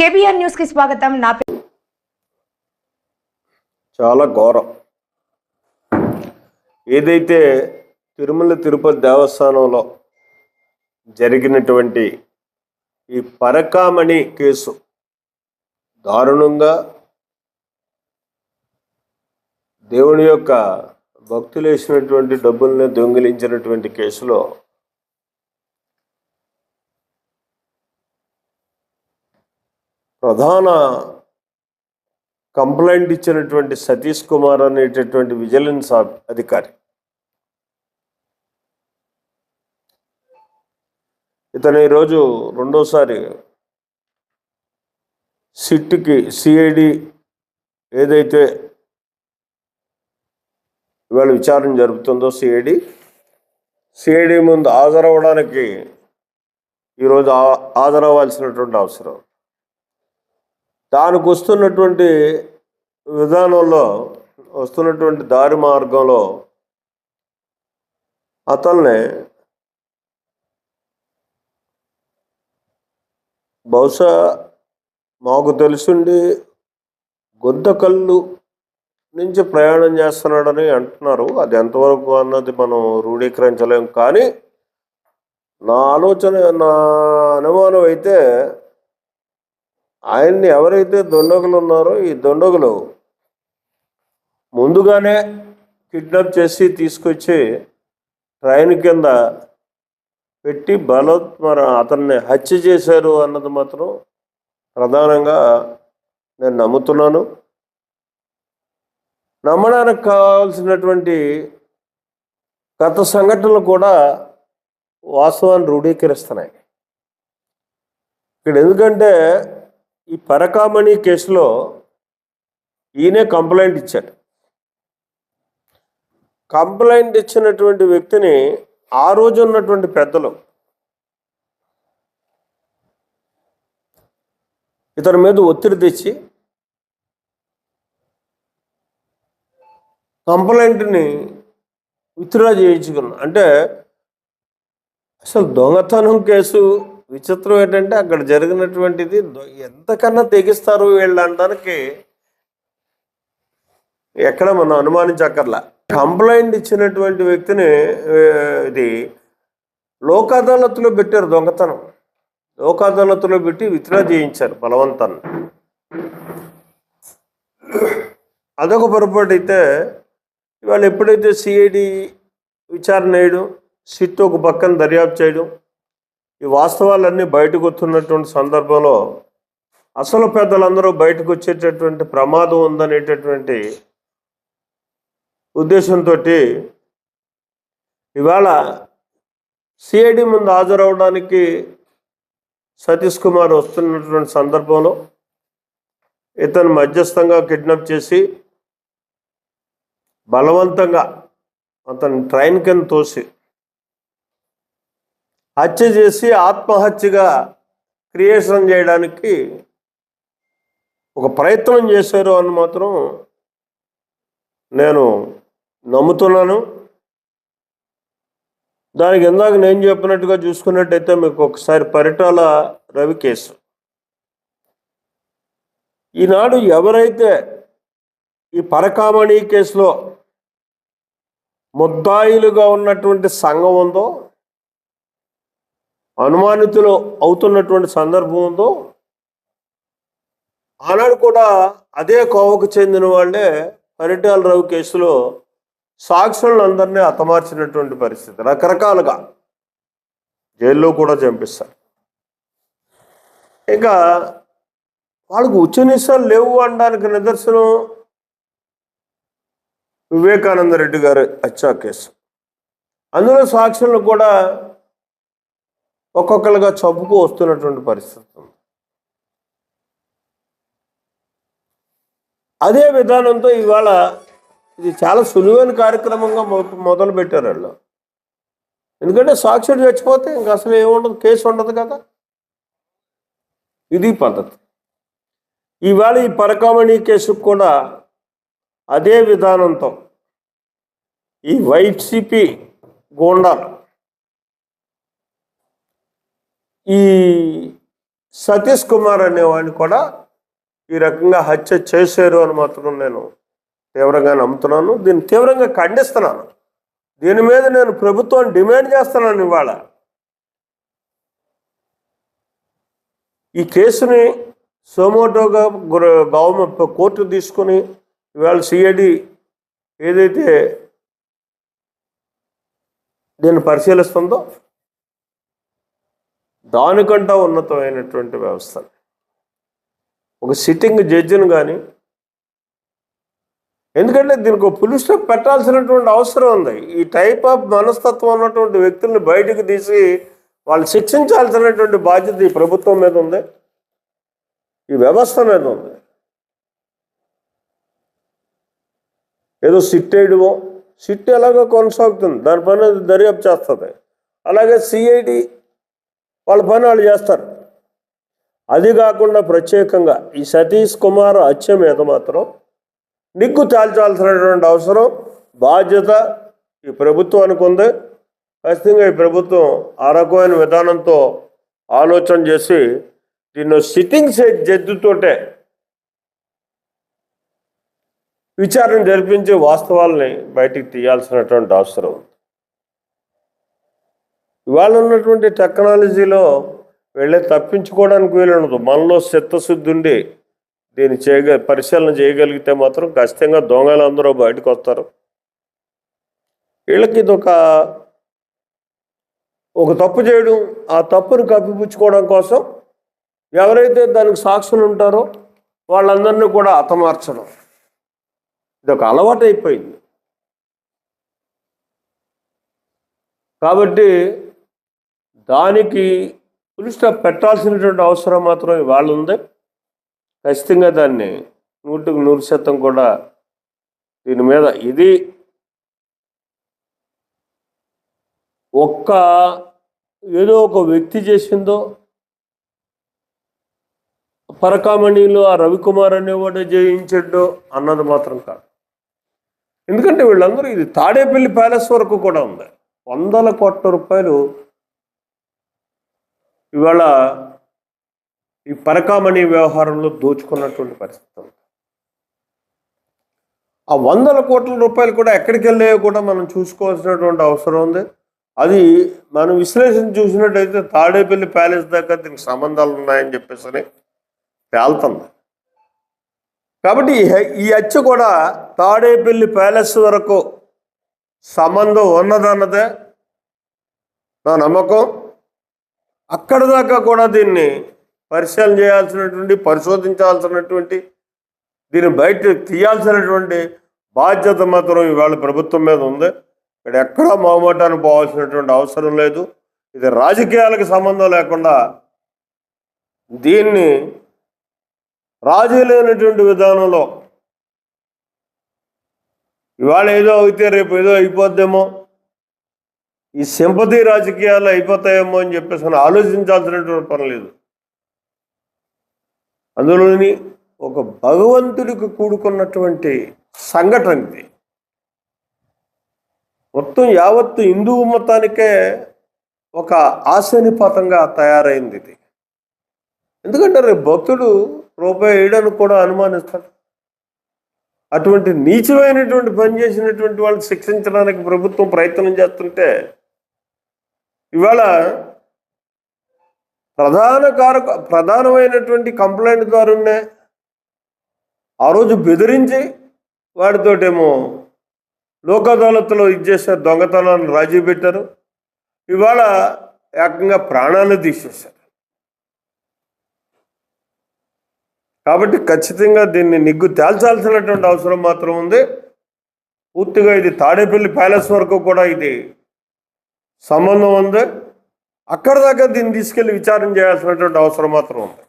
KBR న్యూస్కి స్వాగతం. నా చాలా ఘోరం. ఏదైతే తిరుమల తిరుపతి దేవస్థానంలో జరిగినటువంటి ఈ పరకామణి కేసు దారుణంగా దేవుని యొక్క భక్తులు వేసినటువంటి డబ్బుల్ని దొంగిలించినటువంటి కేసులో ప్రధాన కంప్లైంట్ ఇచ్చినటువంటి సతీష్ కుమార్ అనేటటువంటి విజిలెన్స్ అధికారి. ఇతను ఈరోజు రెండోసారి సిట్కి సిఐడి ఏదైతే ఇవాళ విచారణ జరుపుతుందో సిఐడి సిఐడి ముందు హాజరవ్వడానికి ఈరోజు ఆ- హాజరవ్వాల్సినటువంటి అవసరం. దానికి వస్తున్నటువంటి విధానంలో వస్తున్నటువంటి దారి మార్గంలో అతన్ని బహుశా మాకు తెలిసిండి గుద్దకల్లు నుంచి ప్రయాణం చేస్తున్నాడని అంటున్నారు. అది ఎంతవరకు అన్నది మనం రూఢీకరించలేము కానీ నా ఆలోచన నా అనుమానం అయితే ఆయన్ని ఎవరైతే దొండగులు ఉన్నారో ఈ దొండగులు ముందుగానే కిడ్నాప్ చేసి తీసుకొచ్చి ట్రైన్ కింద పెట్టి బలోత్మర అతన్ని హత్య చేశారు అన్నది మాత్రం ప్రధానంగా నేను నమ్ముతున్నాను. నమ్మడానికి కావాల్సినటువంటి గత సంఘటనలు కూడా వాస్తవాన్ని రూఢీకరిస్తున్నాయి ఇక్కడ ఎందుకంటే ఈ పరకామణి కేసులో ఈయనే కంప్లైంట్ ఇచ్చాడు. కంప్లైంట్ ఇచ్చినటువంటి వ్యక్తిని ఆ రోజు ఉన్నటువంటి పెద్దలు ఇతని మీద ఒత్తిడి తెచ్చి కంప్లైంట్ని విత్డ్రా చేయించుకున్నాను అంటే అసలు దొంగతనం కేసు విచిత్రం ఏంటంటే అక్కడ జరిగినటువంటిది దొ- ఎంతకన్నా తెగిస్తారు వీళ్ళు అనడానికి ఎక్కడ మనం అనుమానించక్కర్లా. కంప్లైంట్ ఇచ్చినటువంటి వ్యక్తిని ఇది లోక్ అదాలత్లో పెట్టారు దొంగతనం. లోక్ అదాలత్లో పెట్టి విత్డ్రా చేయించారు బలవంతాన్ని. అదొక పొరపాటు అయితే ఇవాళ ఎప్పుడైతే సిఐడి విచారణ వేయడం సిట్ ఒక పక్కన దర్యాప్తు చేయడం ఈ వాస్తవాలన్నీ బయటకు వస్తున్నటువంటి సందర్భంలో అసలు పెద్దలందరూ బయటకు వచ్చేటటువంటి ప్రమాదం ఉందనేటటువంటి ఉద్దేశంతో ఇవాళ సిఐడి ముందు హాజరవడానికి సతీష్ కుమార్ వస్తున్నటువంటి సందర్భంలో ఇతను మధ్యస్థంగా కిడ్నాప్ చేసి బలవంతంగా అతను ట్రైన్ కింద తోసి హత్య చేసి ఆత్మహత్యగా క్రియేషన్ చేయడానికి ఒక ప్రయత్నం చేశారు అని మాత్రం నేను నమ్ముతున్నాను. దానికి ఇందాక నేను చెప్పినట్టుగా చూసుకున్నట్టయితే మీకు ఒకసారి పరిటాల రవి కేసు. ఈనాడు ఎవరైతే ఈ పరకామణి కేసులో ముద్దాయిలుగా ఉన్నటువంటి సంఘం ఉందో అనుమానితులు అవుతున్నటువంటి సందర్భం ఉందో ఆనాడు కూడా అదే కోవకు చెందిన వాళ్ళే పరిటాల రావు కేసులో సాక్షులను అందరినీ హతమార్చినటువంటి పరిస్థితి రకరకాలుగా జైల్లో కూడా చంపిస్తారు ఇంకా వాళ్ళకు ఉచ్చనిసాలు లేవు అనడానికి నిదర్శనం వివేకానంద రెడ్డి గారు హత్యా కేసు. అందులో సాక్షులను కూడా ఒక్కొక్కరుగా చంపుకు వస్తున్నటువంటి పరిస్థితి ఉంది అదే విధానంతో ఇవాళ ఇది చాలా సులువైన కార్యక్రమంగా మొ- మొదలు పెట్టారు వాళ్ళు. ఎందుకంటే సాక్షుడు చచ్చిపోతే ఇంకా అసలు ఏముండదు కేసు ఉండదు కదా. ఇది పద్ధతి. ఇవాళ ఈ పరకామణి కేసుకు కూడా అదే విధానంతో ఈ వైసీపీ గోండాలు ఈ సతీష్ కుమార్ అనేవాడిని కూడా ఈ రకంగా హత్య చేశారు అని మాత్రం నేను తీవ్రంగా నమ్ముతున్నాను. దీన్ని తీవ్రంగా ఖండిస్తున్నాను. దీని మీద నేను ప్రభుత్వం డిమాండ్ చేస్తున్నాను ఇవాళ. ఈ కేసుని సోమోటోగా గవర్నమెంట్ కోర్టు తీసుకుని ఇవాళ సిఐడి ఏదైతే దీన్ని పరిశీలిస్తుందో దానికంట ఉన్నతమైనటువంటి వ్యవస్థ. ఒక సిట్టింగ్ జడ్జిని కానీ ఎందుకంటే దీనికి ఒక పులి స్టాప్ పెట్టాల్సినటువంటి అవసరం ఉంది. ఈ టైప్ ఆఫ్ మనస్తత్వం ఉన్నటువంటి వ్యక్తుల్ని బయటకు తీసి వాళ్ళు శిక్షించాల్సినటువంటి బాధ్యత ఈ ప్రభుత్వం మీద ఉంది. ఈ వ్యవస్థ మీద ఉంది. ఏదో సిట్ వేయడమో సిట్ ఎలాగో కొనసాగుతుంది. దానిపైన దర్యాప్తు చేస్తుంది. అలాగే సిఐడి వాళ్ళ పని వాళ్ళు చేస్తారు అది కాకుండా ప్రత్యేకంగా ఈ సతీష్ కుమార్ హత్య మీద మాత్రం నిగ్గు తేల్చాల్సినటువంటి అవసరం బాధ్యత ఈ ప్రభుత్వానికి ఉంది ఖచ్చితంగా ఈ ప్రభుత్వం ఆ రకమైన విధానంతో ఆలోచన చేసి దీన్ని సిట్టింగ్ జడ్జితోటే విచారణ జరిపించి వాస్తవాల్ని బయటికి తీయాల్సినటువంటి అవసరం ఉంది. ఇవాళ ఉన్నటువంటి టెక్నాలజీలో వెళ్ళే తప్పించుకోవడానికి వీలుండదు. మనలో చిత్తశుద్ధి ఉండి దీన్ని చేయగ పరిశీలన చేయగలిగితే మాత్రం ఖచ్చితంగా దొంగలు అందరూ బయటకు వస్తారు. వీళ్ళకి ఇది ఒక ఒక తప్పు చేయడం ఆ తప్పును కప్పిపుచ్చుకోవడం కోసం ఎవరైతే దానికి సాక్షులు ఉంటారో వాళ్ళందరినీ కూడా హతమార్చడం. ఇది ఒక అలవాటు అయిపోయింది కాబట్టి దానికి పులి స్టాప్ పెట్టాల్సినటువంటి అవసరం మాత్రం ఇవాళ ఉంది. ఖచ్చితంగా దాన్ని నూటికి నూరు శాతం కూడా దీని మీద ఇది ఒక్క ఏదో ఒక వ్యక్తి చేసిందో పరకామణిలో ఆ రవికుమార్ అనేవాడు జయించడో అన్నది మాత్రం కాదు. ఎందుకంటే వీళ్ళందరూ ఇది తాడేపల్లి ప్యాలెస్ వరకు కూడా ఉంది. వందల కోట్ల రూపాయలు ఇవాళ ఈ పరకామణి వ్యవహారంలో దోచుకున్నటువంటి పరిస్థితి ఉంది. ఆ వందల కోట్ల రూపాయలు కూడా ఎక్కడికి వెళ్ళాయో కూడా మనం చూసుకోవాల్సినటువంటి అవసరం ఉంది. అది మనం విశ్లేషణ చూసినట్టయితే తాడేపల్లి ప్యాలెస్ దాకా దీనికి సంబంధాలు ఉన్నాయని చెప్పేసి తేల్తుంది. కాబట్టి హె- ఈ హత్య కూడా తాడేపల్లి ప్యాలెస్ వరకు సంబంధం ఉన్నదన్నదే నా నమ్మకం. అక్కడ దాకా కూడా దీన్ని పరిశీలన చేయాల్సినటువంటి పరిశోధించాల్సినటువంటి దీన్ని బయట తీయాల్సినటువంటి బాధ్యత మాత్రం ఇవాళ ప్రభుత్వం మీద ఉంది. ఇక్కడ ఎక్కడా మొహమాటానికి పోవాల్సినటువంటి అవసరం లేదు. ఇది రాజకీయాలకు సంబంధం లేకుండా దీన్ని రాజీ లేనటువంటి విధానంలో ఇవాళ ఏదో అయితే రేపు ఏదో అయిపోద్దేమో. ఈ సింపతి రాజకీయాలు అయిపోతాయేమో అని చెప్పేసి ఆలోచించాల్సినటువంటి పని లేదు. అందులోని ఒక భగవంతుడికి కూడుకున్నటువంటి సంఘటన ఇది. మొత్తం యావత్తు హిందూ మతానికే ఒక ఆశనిపాతంగా తయారైంది ఇది. ఎందుకంటే రేపు భక్తుడు రూపాయి వేయడానికి కూడా అనుమానిస్తాడు. అటువంటి నీచమైనటువంటి పని చేసినటువంటి వాళ్ళని శిక్షించడానికి ప్రభుత్వం ప్రయత్నం చేస్తుంటే ఇవాళ ప్రధాన కారక ప్రధానమైనటువంటి కంప్లైంట్ దారున్నే ఆ రోజు బెదిరించి వాడితోటేమో లోక్ అదాలత్లో ఇచ్చేసారు దొంగతనాన్ని రాజీ పెట్టారు. ఇవాళ ఏకంగా ప్రాణాలు తీసేశారు. కాబట్టి ఖచ్చితంగా దీన్ని నిగ్గు తేల్చాల్సినటువంటి అవసరం మాత్రం ఉంది. పూర్తిగా ఇది తాడేపల్లి ప్యాలెస్ వరకు కూడా ఇది సంబంధం ఉంది. అక్కడ దాకా దీన్ని తీసుకెళ్ళి విచారం చేయాల్సినటువంటి అవసరం మాత్రం ఉంది.